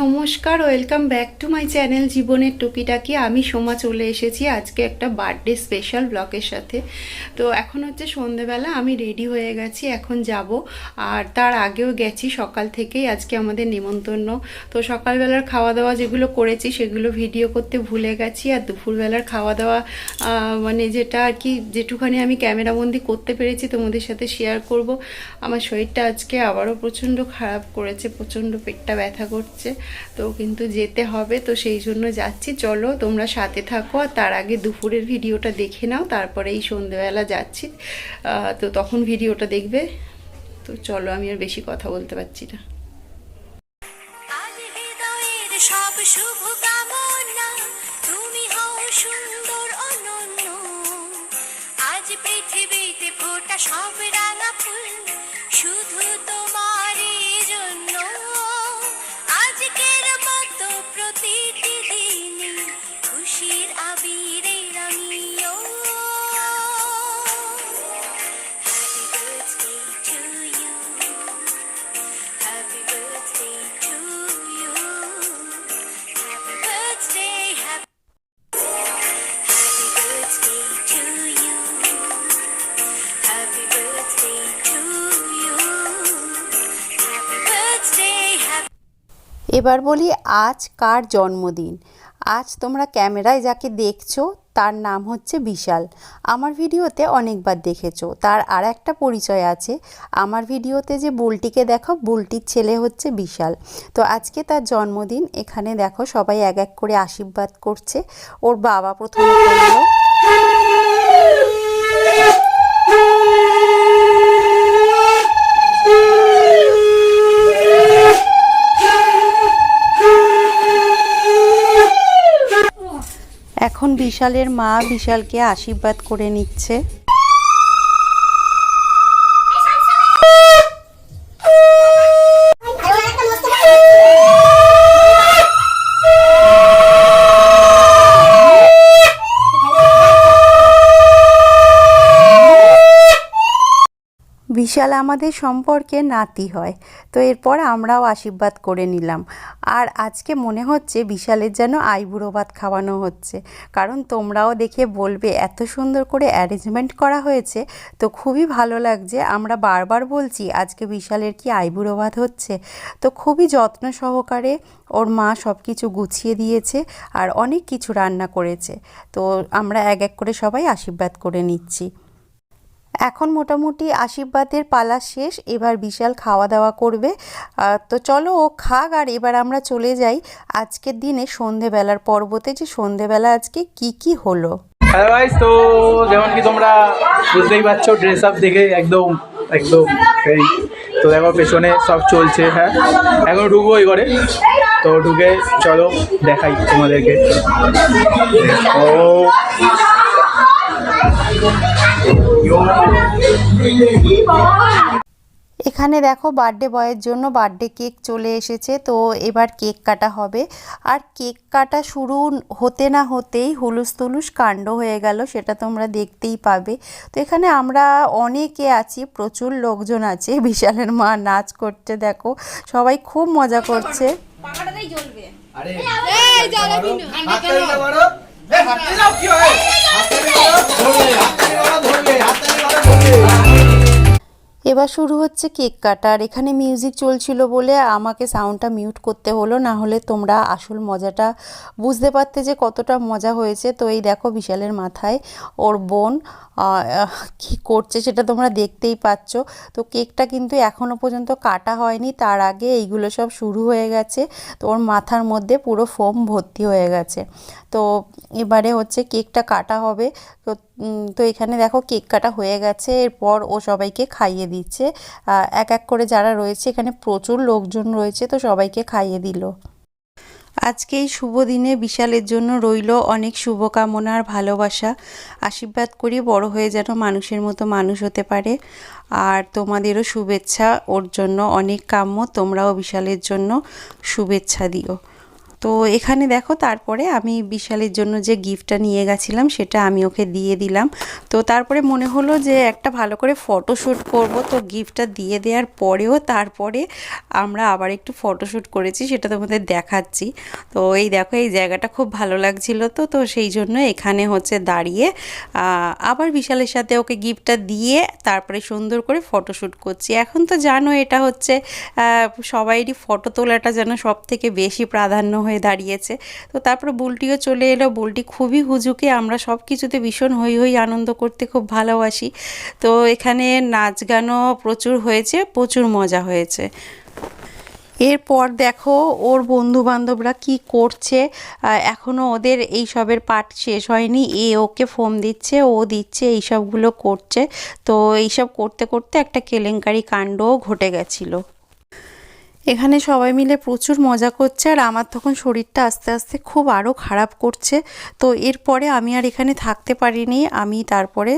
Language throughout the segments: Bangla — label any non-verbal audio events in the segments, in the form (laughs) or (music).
নমস্কার welcome back to my channel জীবনের টুকিটাকি আমি সোমা চলে এসেছি আজকে একটা বার্থডে স্পেশাল ব্লকের সাথে। তো এখন হচ্ছে সন্ধেবেলা, আমি রেডি হয়ে গেছি, এখন যাব। আর তার আগেও গেছি, সকাল থেকেই আজকে আমাদের নিমন্ত্রণ। তো সকালবেলার খাওয়া দাওয়া যেগুলো করেছি, সেগুলো ভিডিও করতে ভুলে গেছি। আর দুপুরবেলার খাওয়া দাওয়া মানে যেটা আর কি, যেটুখানি আমি ক্যামেরাবন্দি করতে পেরেছি, তোমাদের সাথে শেয়ার করব। আমার শরীরটা আজকে আবারও প্রচণ্ড খারাপ করেছে, প্রচণ্ড পেটটা ব্যথা করছে। তো কিন্তু যেতে হবে, তো সেই জন্য যাচ্ছি। চলো, তোমরা সাথে থাকো আর তার আগে দুপুরের ভিডিওটা দেখে নাও, তারপরে এই সন্ধেবেলা যাচ্ছি। তো তখন ভিডিওটা দেখবে। তো চলো, আমি আর বেশি কথা বলতে পারছি না। সব সব রাঙা ফুল, শুধু তোমারই এবার বলি, আজ কার জন্মদিন? আজ তোমরা ক্যামেরায় যাকে দেখছ, তার নাম হচ্ছে বিশাল। আমার ভিডিওতে অনেকবার দেখেছ, তার আর একটা পরিচয় আছে। আমার ভিডিওতে যে বুলটিকে দেখো, বুলটির ছেলে হচ্ছে বিশাল। তো আজকে তার জন্মদিন, এখানে দেখো সবাই এক এক করে আশীর্বাদ করছে। ওর বাবা প্রথমে করল এখন বিশালের মা বিশালকে আশীর্বাদ করে নিচ্ছে। বিশাল আমাদের সম্পর্কে নাতি হয়। তো এরপর আমরাও আশীর্বাদ করে নিলাম। আর আজকে মনে হচ্ছে বিশালের যেন আইবুড়ো ভাত খাওয়ানো হচ্ছে। কারণ তোমরাও দেখে বলবে, এত সুন্দর করে অ্যারেঞ্জমেন্ট করা হয়েছে। তো খুবই ভালো লাগছে, আমরা বারবার বলছি, আজকে বিশালের কি আইবুড়ো ভাত হচ্ছে? তো খুবই যত্ন সহকারে ওর মা সব কিছু গুছিয়ে দিয়েছে আর অনেক কিছু রান্না করেছে। তো আমরা এক এক করে সবাই আশীর্বাদ করে নিচ্ছি। এখন মোটামুটি আশীর্বাদের পালা শেষ, এবার বিশাল খাওয়া দাওয়া করবে তো চলো ও খাক, আর এবার আমরা চলে যাই আজকের দিনে সন্ধেবেলার পর্বতে, যে সন্ধেবেলা আজকে কি কি হলো। হ্যালো গাইস তো যেমন কি তোমরা বুঝতেই পারছ ড্রেস আপ দেখে একদম একদম এই, তো দেখো পেছনে সব চলছে হ্যাঁ। এখন ঢুকবো ওই ঘরে। তো ঢুকে চলো দেখাই তোমাদেরকে। ও এখানে দেখো বার্থডে বয়ের জন্য বার্থডে কেক চলে এসেছে তো এবার কেক কাটা হবে। আর কেক কাটা শুরু হতে না হতেই হুলুস তুলুস কাণ্ড হয়ে গেল সেটা তোমরা দেখতেই পাবে। তো এখানে আমরা অনেকে আছি প্রচুর লোকজন আছে বিশালের মা নাচ করতে দেখো সবাই খুব মজা করছে। 내 밭대나 피해. 밭대나 돌게. 밭대나 돌게. 밭대나 돌게. এবার শুরু হচ্ছে কেক কাটা। আর এখানে মিউজিক চলছিল বলে আমাকে সাউন্ডটা মিউট করতে হলো, না হলে তোমরা আসল মজাটা বুঝতে পারতে যে কতটা মজা হয়েছে। তো এই দেখো বিশালের মাথায় ওর বোন কি করছে সেটা তোমরা দেখতেই পাচ্ছ। তো কেকটা কিন্তু এখনও পর্যন্ত কাটা হয়নি, তার আগে এইগুলো সব শুরু হয়ে গেছে। তো ওর মাথার মধ্যে পুরো ফোম ভর্তি হয়ে গেছে। তো এবারে হচ্ছে কেকটা কাটা হবে। তো তো এখানে দেখো কেক কাটা হয়ে গেছে। এরপর ও সবাইকে খাইয়ে দিচ্ছে। এক এক করে যারা রয়েছে, এখানে প্রচুর লোকজন রয়েছে, তো সবাইকে খাইয়ে দিল। আজকে এই শুভ দিনে বিশালের জন্য রইল অনেক শুভকামনা আর ভালোবাসা। আশীর্বাদ করি বড় হয়ে যেন মানুষের মতো মানুষ হতে পারে। আর তোমাদেরও শুভেচ্ছা। ওর জন্য অনেক কাম্য। তোমরাও বিশালের জন্য শুভেচ্ছা দিও। তো এখানে দেখো তারপরে আমি বিশালের জন্য যে গিফটটা নিয়ে গেছিলাম, সেটা আমি ওকে দিয়ে দিলাম। তো তারপরে মনে হলো যে একটা ভালো করে ফটোশ্যুট করব, তো গিফটটা দিয়ে দেওয়ার পরেও তারপরে আমরা আবার একটু ফটোশ্যুট করেছি, সেটা তোমাদের দেখাচ্ছি। তো এই দেখো, এই জায়গাটা খুব ভালো লাগছিল তো তো সেই জন্য এখানে হচ্ছে দাঁড়িয়ে আবার বিশালের সাথে ওকে গিফটটা দিয়ে তারপরে সুন্দর করে ফটোশ্যুট করছি। এখন তো জানো এটা হচ্ছে সবাইরই ফটো তোলাটা যেন সব থেকে বেশি প্রাধান্য হয়ে দাঁড়িয়েছে। তো তারপরে বুলটিও চলে এলো। বুলটি খুবই হুজুকে আমরা সব কিছুতে ভীষণ হই হই আনন্দ করতে খুব ভালোবাসি। তো এখানে নাচ গানও প্রচুর হয়েছে, প্রচুর মজা হয়েছে। এরপর দেখো ওর বন্ধু বান্ধবরা কি করছে। এখনও ওদের এই সবের পাঠ শেষ হয়নি। এ ওকে ফোন দিচ্ছে, ও দিচ্ছে, এই সবগুলো করছে। তো এইসব করতে করতে একটা কেলেঙ্কারি কাণ্ডও ঘটে গেছিল। এখানে সবাই মিলে প্রচুর মজা করছে আর আমার তখন শরীরটা আস্তে আস্তে খুব আরও খারাপ করছে। তো এরপরে আমি আর এখানে থাকতে পারিনি, আমি তারপরে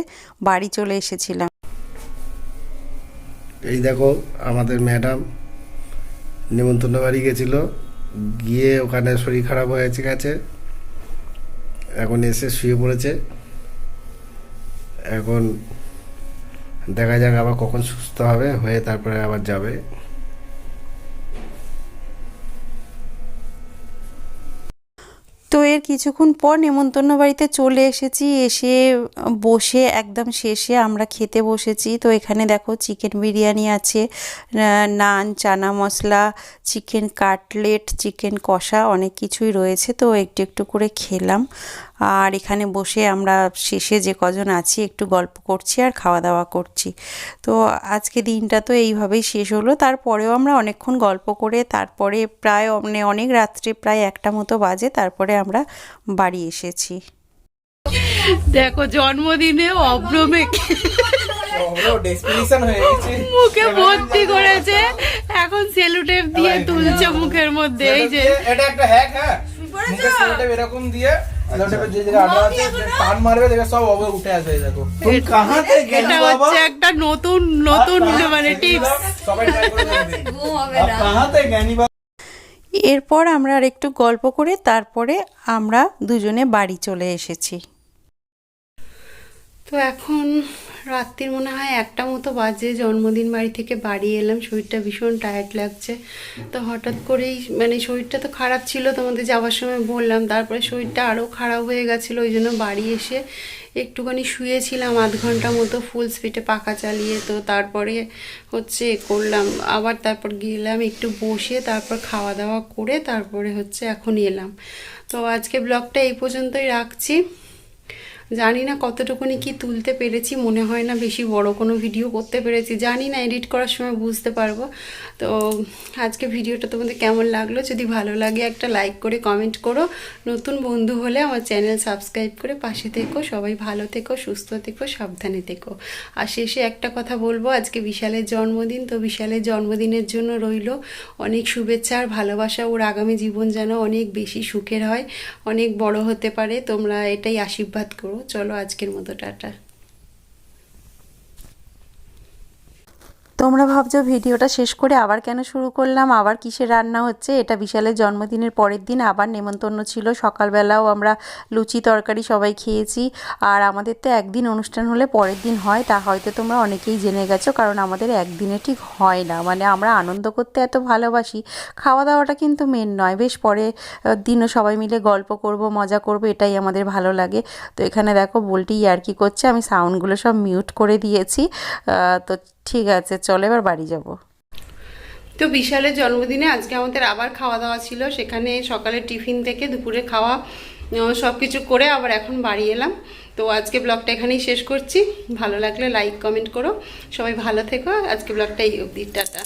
বাড়ি চলে এসেছিলাম। এই দেখো, আমাদের ম্যাডাম নিমন্ত্রণ বাড়ি গেছিল, গিয়ে ওখানে শরীর খারাপ হয়েছে গেছে। এখন এসে শুয়ে পড়েছে। এখন দেখা যাক আবার কখন সুস্থ হবে, হয়ে তারপরে আবার যাবে। তো এর কিছুক্ষণ পর নেমন্তন্ন বাড়িতে চলে এসেছি। এসে বসে একদম শেষে আমরা খেতে বসেছি। তো এখানে দেখো চিকেন বিরিয়ানি আছে naan, chana masala chicken cutlet chicken kosha অনেক কিছুই রয়েছে। তো একটু একটু করে খেলাম। আর এখানে বসে আমরা শেষে যে কজন আছি একটু গল্প করছি আর খাওয়া দাওয়া করছি। তো আজকে দিনটা তো এইভাবেই শেষ হলো। তারপরেও আমরা অনেকক্ষণ গল্প করে তারপরে প্রায় মানে অনেক রাত্রে প্রায় একটা মতো বাজে তারপরে আমরা বাড়ি এসেছি। দেখো জন্মদিনে অভ্রমে হয়ে গেছে। মুখে ভর্তি করেছে। এখন সেলুটেপ দিয়ে তুলছে মুখের মধ্যে এই যে। এটা একটা হ্যাক হ্যাঁ? এরকম দিয়ে হচ্ছে একটা নতুন নতুন মানে টিপস (laughs) এরপর আমরা আর একটু গল্প করে তারপরে আমরা দুজনে বাড়ি চলে এসেছি। তো এখন রাত্রির মনে হয় একটা মতো বাজে, জন্মদিন বাড়ি থেকে বাড়ি এলাম, শরীরটা ভীষণ টায়ার্ড লাগছে। তো হঠাৎ করেই মানে শরীরটা তো খারাপ ছিল তোমাদের যাওয়ার সময় বললাম, তারপরে শরীরটা আরও খারাপ হয়ে গেছিল, ওই জন্য বাড়ি এসে একটুখানি শুয়েছিলাম আধ ঘণ্টা মতো ফুল স্পিডে পাখা চালিয়ে, তো তারপরে হচ্ছে করলাম, আবার তারপর গেলাম একটু বসে, তারপর খাওয়া দাওয়া করে, তারপরে হচ্ছে এখন এলাম। তো আজকে ব্লগটা এই পর্যন্তই রাখছি। জানি না কতটুকুনি কি তুলতে পেরেছি, মনে হয় না বেশি বড় কোনো ভিডিও করতে পেরেছি, জানি না এডিট করার সময় বুঝতে পারব। তো আজকে ভিডিওটা তোমাদের কেমন লাগল? যদি ভালো লাগে একটা লাইক করে কমেন্ট করো। নতুন বন্ধু হলে আমার চ্যানেল সাবস্ক্রাইব করে পাশে থেকো। সবাই ভালো থেকো, সুস্থ থেকো, সাবধানে থেকো। আর শেষে একটা কথা বলব, আজকে বিশালের জন্মদিন, তো বিশালের জন্মদিনের জন্য রইল অনেক শুভেচ্ছা আর ভালোবাসা। ওর আগামী জীবন যেন অনেক বেশি সুখের হয়, অনেক বড় হতে পারে। তোমরা এটাই আশীর্বাদ করো। চলো আজকের মতো টাটা। তোমরা ভাবছ ভিডিওটা শেষ করে আবার কেন শুরু করলাম? আবার কিসের রান্না হচ্ছে? এটা বিশালের জন্মদিনের পরের দিন। আবার নেমন্তন্ন ছিল। সকালবেলাও আমরা লুচি, তরকারি সবাই খেয়েছি। আর আমাদের তো একদিন অনুষ্ঠান হলে পরের দিন হয়। তা হয়তো তোমরা অনেকেই জেনে গেছো, কারণ আমাদের একদিনে ঠিক হয় না। মানে আমরা আনন্দ করতে এত ভালোবাসি। খাওয়া দাওয়াটা কিন্তু মেন নয়। বেশ পরে দিনও সবাই মিলে গল্প করব, মজা করব, এটাই আমাদের ভালো লাগে। তো এখানে দেখো, বলটি ইয়ার্কি করছে। আমি সাউন্ডগুলো সব মিউট করে দিয়েছি। তো ঠিক আছে, চলো এবার বাড়ি যাব। তো বিশালের জন্মদিনে আজকে আমাদের আবার খাওয়া দাওয়া ছিল, সেখানে সকালে টিফিন থেকে দুপুরে খাওয়া সব কিছু করে আবার এখন বাড়ি এলাম। তো আজকে ব্লগটা এখানেই শেষ করছি। ভালো লাগলে লাইক, কমেন্ট করো। সবাই ভালো থেকো। আজকে ব্লগটা এই অবধি, টাটা।